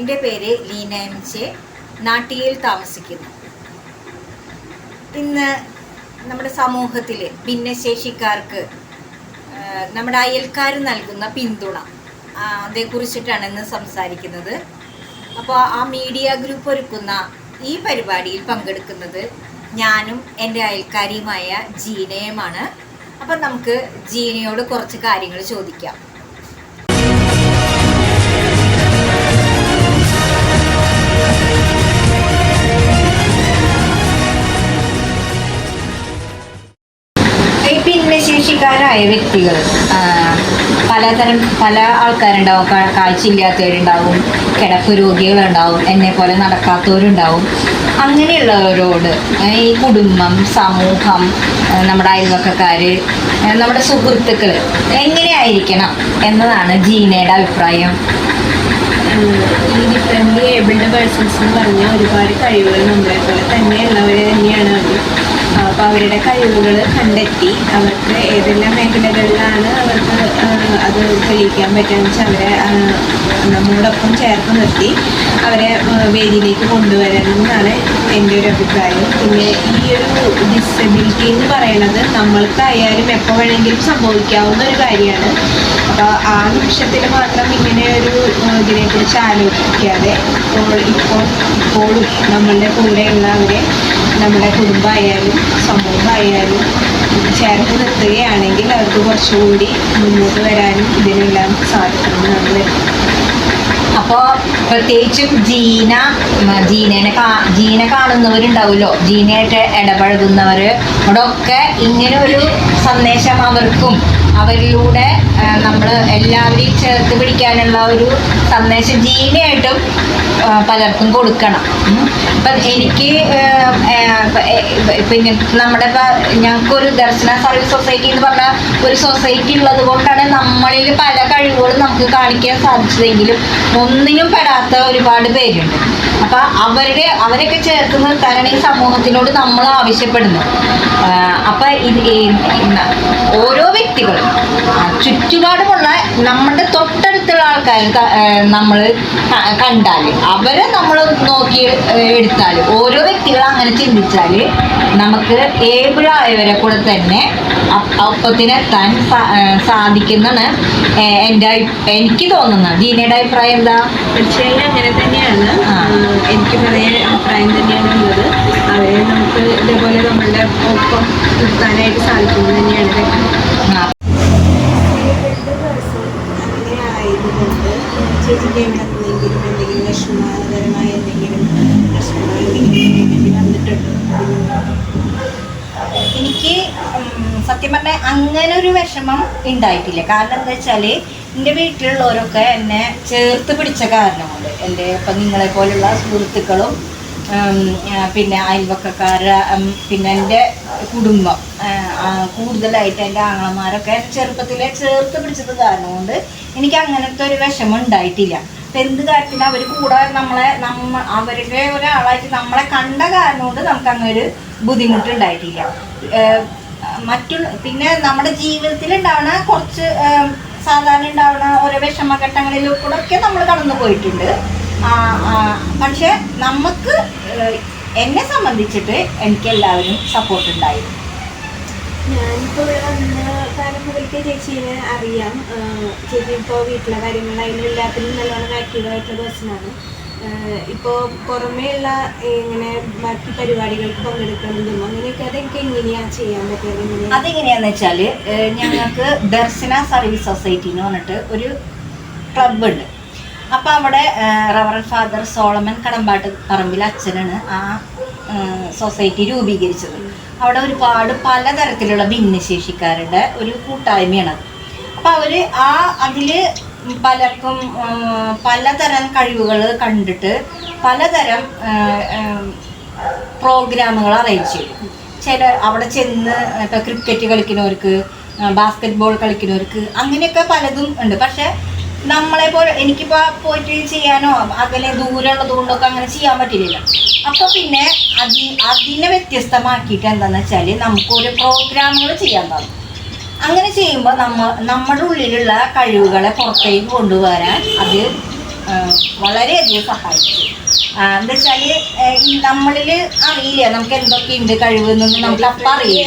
എന്റെ പേര് Leena M J. താമസിക്കുന്നു. ഇന്ന് നമ്മുടെ സമൂഹത്തിൽ ഭിന്നശേഷിക്കാർക്ക് നമ്മുടെ അയൽക്കാർ നൽകുന്ന പിന്തുണ അതേക്കുറിച്ചിട്ടാണ് ഇന്ന് സംസാരിക്കുന്നത്. അപ്പോൾ ആ മീഡിയ ഗ്രൂപ്പ് ഒരുക്കുന്ന ഈ പരിപാടിയിൽ പങ്കെടുക്കുന്നത് ഞാനും എന്റെ അയൽക്കാരിയുമായ ജീനയുമാണ്. അപ്പം നമുക്ക് ജീനയോട് കുറച്ച് കാര്യങ്ങൾ ചോദിക്കാം. ഭിന്നശേഷിക്കാരായ വ്യക്തികൾ പലതരം പല ആൾക്കാരുണ്ടാവും കാഴ്ചയില്ലാത്തവരുണ്ടാവും കിടപ്പ് രോഗികളുണ്ടാവും എന്നെ പോലെ നടക്കാത്തവരുണ്ടാവും. അങ്ങനെയുള്ളവരോട് ഈ കുടുംബം സമൂഹം നമ്മുടെ അയൽവക്കക്കാർ നമ്മുടെ സുഹൃത്തുക്കൾ എങ്ങനെയായിരിക്കണം എന്നതാണ് ജീനയുടെ അഭിപ്രായം. ഈ ഡിഫറെന്റ് ഏബിൾഡ് പേഴ്സൺസ് എന്ന് പറഞ്ഞാൽ ഒരുപാട് കഴിവുകൾ നമ്മളെ പോലെ തന്നെയുള്ളവർ തന്നെയാണ് അവർ അപ്പോൾ അവരുടെ കഴിവുകൾ കണ്ടെത്തി അവർക്ക് ഏതെല്ലാം മേഖലകളിലാണ് അവർക്ക് അത് തെളിയിക്കാൻ പറ്റുക വെച്ചാൽ അവരെ നമ്മളോടൊപ്പം ചേർത്ത് നിർത്തി അവരെ വേദിയിലേക്ക് കൊണ്ടുവരണം എന്നാണ് എന്റെ ഒരു അഭിപ്രായം. പിന്നെ ഈ ഒരു ഡിസബിലിറ്റി എന്ന് പറയുന്നത് നമ്മൾക്കായാലും എപ്പോൾ വേണമെങ്കിലും സംഭവിക്കാവുന്ന ഒരു കാര്യമാണ്. അപ്പോൾ ആ നിമിഷത്തിൽ മാത്രം ഇങ്ങനെ ഒരു ഇതിനെക്കുറിച്ച് ആലോചിക്കാതെ ഇപ്പോൾ ഇപ്പോൾ ഇപ്പോഴും നമ്മളുടെ കൂടെയുള്ളവരെ നമ്മുടെ കുടുംബമായാലും സമൂഹമായാലും ചേർത്ത് നിർത്തുകയാണെങ്കിൽ അവർക്ക് കുറച്ചുകൂടി മുന്നോട്ട് വരാനും ഇതിനെല്ലാം സാധിക്കുമെന്നാണ് വരുന്നത് അപ്പോൾ പ്രത്യേകിച്ചും ജീന ജീനേനെ കാ ജീന കാണുന്നവരുണ്ടാവുമല്ലോ. ജീനയായിട്ട് ഇടപഴകുന്നവർ അവിടെയൊക്കെ ഇങ്ങനെ ഒരു സന്ദേശം അവർക്കും. അവരിലൂടെ നമ്മൾ എല്ലാവരെയും ചേർത്ത് പിടിക്കാനുള്ള ഒരു സന്ദേശം ജീനയായിട്ടും പലർക്കും കൊടുക്കണം. ഇപ്പം എനിക്ക് ഇങ്ങനെ നമ്മുടെ ഞങ്ങൾക്കൊരു ദർശന സർവീസ് സൊസൈറ്റി എന്ന് പറഞ്ഞ ഒരു സൊസൈറ്റി ഉള്ളത് കൊണ്ടാണ് നമ്മളിൽ പല കഴിവുകളും നമുക്ക് കാണിക്കാൻ സാധിച്ചതെങ്കിലും ഒന്നിനും പെടാത്ത ഒരുപാട് പേരുണ്ട്. അപ്പം അവരുടെ അവരൊക്കെ ചേർത്ത് നിർത്താനാണ് ഈ സമൂഹത്തിനോട് നമ്മൾ ആവശ്യപ്പെടുന്നത് അപ്പം ഇത് ഓരോ വ്യക്തികളും ചുറ്റുപാടുമുള്ള നമ്മുടെ തൊട്ടടുത്തുള്ള ആൾക്കാർ നമ്മൾ കണ്ടാൽ അവരെ നമ്മൾ നോക്കി എടുത്താൽ ഓരോ വ്യക്തികളും അങ്ങനെ ചിന്തിച്ചാൽ നമുക്ക് ഏബിളായവരെ കൂടെ തന്നെ ഒപ്പത്തിനെത്താൻ സാധിക്കുന്നതാണ് എന്റെ എനിക്ക് തോന്നുന്നത്. ജീനയുടെ അഭിപ്രായം എന്താ? തീർച്ചയായും അങ്ങനെ തന്നെയാണ്. എനിക്ക് പറയാൻ അഭിപ്രായം തന്നെയാണ് ഉള്ളത്. അവരെ നമുക്ക് നമ്മളുടെ ഒപ്പം നിർത്താനായിട്ട് സാധിക്കുന്നത് തന്നെയാണ് ആയതുകൊണ്ട് എന്തെങ്കിലും എനിക്ക് സത്യം പറഞ്ഞാൽ അങ്ങനെ ഒരു വിഷമം ഉണ്ടായിട്ടില്ല. കാരണം എന്താ വെച്ചാൽ എന്റെ വീട്ടിലുള്ളവരൊക്കെ എന്നെ ചേർത്ത് പിടിച്ച കാരണമുണ്ട് കൊണ്ട് എന്റെ ഇപ്പം നിങ്ങളെ പോലുള്ള സുഹൃത്തുക്കളും പിന്നെ അയൽവക്കക്കാർ പിന്നെ എന്റെ കുടുംബം. കൂടുതലായിട്ട് എന്റെ ആങ്ങളമാരൊക്കെ ചെറുപ്പത്തിലെ ചേർത്ത് പിടിച്ചത് കാരണം കൊണ്ട് എനിക്ക് അങ്ങനത്തെ ഒരു വിഷമം ഉണ്ടായിട്ടില്ല. അപ്പം എന്ത് കാര്യത്തിലും അവർ കൂടെ നമ്മളെ നമ്മ അവരുടെ ഒരാളായിട്ട് നമ്മളെ കണ്ട കാരണം കൊണ്ട് നമുക്ക് അങ്ങനെ ഒരു ബുദ്ധിമുട്ടുണ്ടായിട്ടില്ല മറ്റുള്ള പിന്നെ നമ്മുടെ ജീവിതത്തിൽ ഉണ്ടാവുന്ന കുറച്ച് സാധാരണ ഉണ്ടാവുന്ന ഓരോ വിഷമഘട്ടങ്ങളിലൂടെ ഒക്കെ നമ്മൾ കടന്നു പോയിട്ടുണ്ട്. പക്ഷെ നമുക്ക് എന്നെ സംബന്ധിച്ചിട്ട് എനിക്ക് എല്ലാവരും സപ്പോർട്ട് ഉണ്ടായിരുന്നു ഞാനിപ്പോൾ വന്ന കാലം മുതൽക്ക് ചേച്ചീനെ അറിയാം. ചേച്ചി ഇപ്പോൾ വീട്ടിലെ കാര്യങ്ങൾ അതിന്റെ എല്ലാത്തിനും നല്ലോണം ആക്റ്റീവായിട്ടുള്ള പേഴ്സണാണ് ഇപ്പോൾ പുറമേയുള്ള ഇങ്ങനെ ബാക്കി പരിപാടികൾക്ക് പങ്കെടുക്കുന്നതും അങ്ങനെയൊക്കെ അതെനിക്ക് എങ്ങനെയാണ് ചെയ്യാൻ പറ്റുന്നത് അതെങ്ങനെയാന്ന് വെച്ചാൽ ഞങ്ങൾക്ക് ദർശന സർവീസ് സൊസൈറ്റി എന്ന് പറഞ്ഞിട്ട് ഒരു ക്ലബ്ബ് ഉണ്ട്. അപ്പോൾ അവിടെ റവറൻ ഫാദർ സോളമൻ കടമ്പാട്ട് പറമ്പിൽ അച്ഛനാണ് ആ സൊസൈറ്റി രൂപീകരിച്ചത്. അവിടെ ഒരുപാട് പലതരത്തിലുള്ള ഭിന്നശേഷിക്കാരുടെ ഒരു കൂട്ടായ്മയാണത് അപ്പോൾ അവർ ആ അതിൽ പലർക്കും പലതരം കഴിവുകൾ കണ്ടിട്ട് പലതരം പ്രോഗ്രാമുകൾ അറേഞ്ച് ചെയ്തു. ചില അവിടെ ചെന്ന് ഇപ്പോൾ ക്രിക്കറ്റ് കളിക്കുന്നവർക്ക് ബാസ്കറ്റ് ബോൾ കളിക്കുന്നവർക്ക് അങ്ങനെയൊക്കെ പലതും ഉണ്ട്. പക്ഷെ നമ്മളെ പോലെ എനിക്കിപ്പോൾ പോയിട്ട് ചെയ്യാനോ അകലെ ദൂരമുള്ളത് കൊണ്ടൊക്കെ അങ്ങനെ ചെയ്യാൻ പറ്റില്ല അപ്പോൾ പിന്നെ അതി അതിനെ വ്യത്യസ്തമാക്കിയിട്ട് എന്താണെന്ന് വെച്ചാൽ നമുക്കൊരു പ്രോഗ്രാമുകൾ ചെയ്യാൻ തന്നു അങ്ങനെ ചെയ്യുമ്പോൾ നമ്മ നമ്മുടെ ഉള്ളിലുള്ള കഴിവുകളെ പുറത്തേക്ക് കൊണ്ടുവരാൻ അത് വളരെയധികം സഹായിച്ചു ആ, എന്താ വെച്ചാൽ നമ്മളിൽ അറിയില്ല നമുക്ക് എന്തൊക്കെ ഉണ്ട് കഴിവെന്നൊന്നും നമുക്ക് അപ്പൊ അറിയില്ല.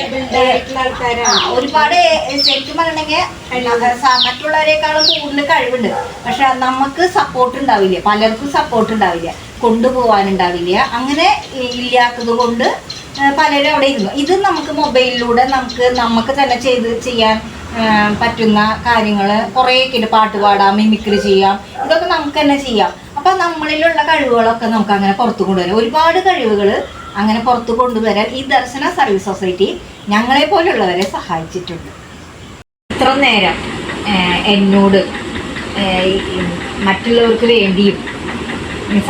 ഒരുപാട് ശരിക്കും പറഞ്ഞിട്ടുണ്ടെങ്കിൽ മറ്റുള്ളവരെക്കാളും കൂടുതൽ കഴിവുണ്ട്. പക്ഷെ നമുക്ക് സപ്പോർട്ട് ഉണ്ടാവില്ല. പലർക്കും സപ്പോർട്ട് ഉണ്ടാവില്ല. കൊണ്ടുപോകാനുണ്ടാവില്ല അങ്ങനെ ഇല്ലാത്തത് കൊണ്ട് പലരും അവിടെ ഇരുന്നു. ഇത് നമുക്ക് മൊബൈലിലൂടെ നമുക്ക് നമുക്ക് തന്നെ ചെയ്ത് ചെയ്യാൻ പറ്റുന്ന കാര്യങ്ങൾ കുറേ പാട്ട് പാടാം മിമിക്രി ചെയ്യാം. ഇതൊക്കെ നമുക്ക് തന്നെ ചെയ്യാം. അപ്പം നമ്മളിലുള്ള കഴിവുകളൊക്കെ നമുക്ക് അങ്ങനെ പുറത്തു കൊണ്ടുവരാം. ഒരുപാട് കഴിവുകൾ അങ്ങനെ പുറത്തു കൊണ്ടുവരാൻ ഈ ദർശന സർവീസ് സൊസൈറ്റി ഞങ്ങളെ പോലുള്ളവരെ സഹായിച്ചിട്ടുണ്ട്. ഇത്ര നേരം എന്നോട് മറ്റുള്ളവർക്ക് വേണ്ടിയും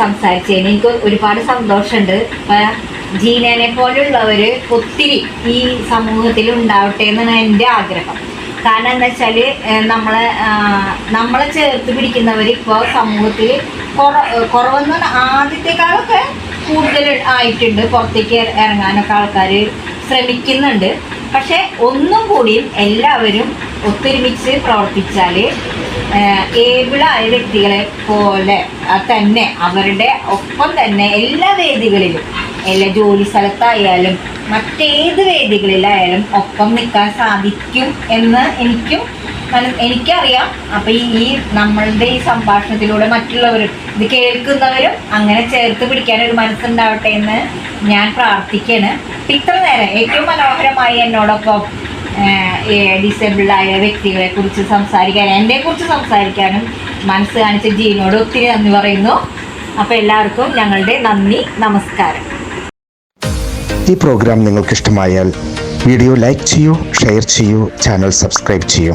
സംസാരിച്ചതിന് എനിക്ക് ഒരുപാട് സന്തോഷമുണ്ട്. ജീനനെ പോലുള്ളവർ ഒത്തിരി ഈ സമൂഹത്തിൽ ഉണ്ടാവട്ടെ എന്നാണ് എന്റെ ആഗ്രഹം. കാരണം എന്താ വെച്ചാൽ നമ്മളെ നമ്മളെ ചേർത്ത് പിടിക്കുന്നവർ ഇപ്പോൾ സമൂഹത്തിൽ കുറ കുറവെന്ന് ആദ്യത്തെക്കാളൊക്കെ കൂടുതൽ ആയിട്ടുണ്ട്. പുറത്തേക്ക് ഇറങ്ങാനൊക്കെ ആൾക്കാർ ശ്രമിക്കുന്നുണ്ട്. പക്ഷെ ഒന്നും കൂടിയും എല്ലാവരും ഒത്തൊരുമിച്ച് പ്രവർത്തിച്ചാൽ ഏബിളായ വ്യക്തികളെ പോലെ തന്നെ അവരുടെ ഒപ്പം തന്നെ എല്ലാ വേദികളിലും എല്ലാ ജോലി സ്ഥലത്തായാലും മറ്റേത് വേദികളിലായാലും ഒപ്പം നിൽക്കാൻ സാധിക്കും എന്ന് എനിക്കും മന- എനിക്കറിയാം. അപ്പൊ ഈ നമ്മളുടെ ഈ സംഭാഷണത്തിലൂടെ മറ്റുള്ളവരും ഇത് കേൾക്കുന്നവരും അങ്ങനെ ചേർത്ത് പിടിക്കാൻ ഒരു മനസ്സുണ്ടാവട്ടെ എന്ന് ഞാൻ പ്രാർത്ഥിക്കാണ് ഇത്ര നേരം ഏറ്റവും മനോഹരമായി എന്നോടൊപ്പം ഡിസേബിൾഡായ വ്യക്തികളെ കുറിച്ച് സംസാരിക്കാൻ എന്നെ കുറിച്ച് സംസാരിക്കാനും മനസ്സ് കാണിച്ച ജീനോട് ഒത്തിരി നന്ദി പറയുന്നു. അപ്പോൾ എല്ലാവർക്കും ഞങ്ങളുടെ നന്ദി നമസ്കാരം. ഈ പ്രോഗ്രാം നിങ്ങൾക്ക് ഇഷ്ടമായാൽ വീഡിയോ ലൈക്ക് ചെയ്യൂ ഷെയർ ചെയ്യൂ ചാനൽ സബ്സ്ക്രൈബ് ചെയ്യൂ.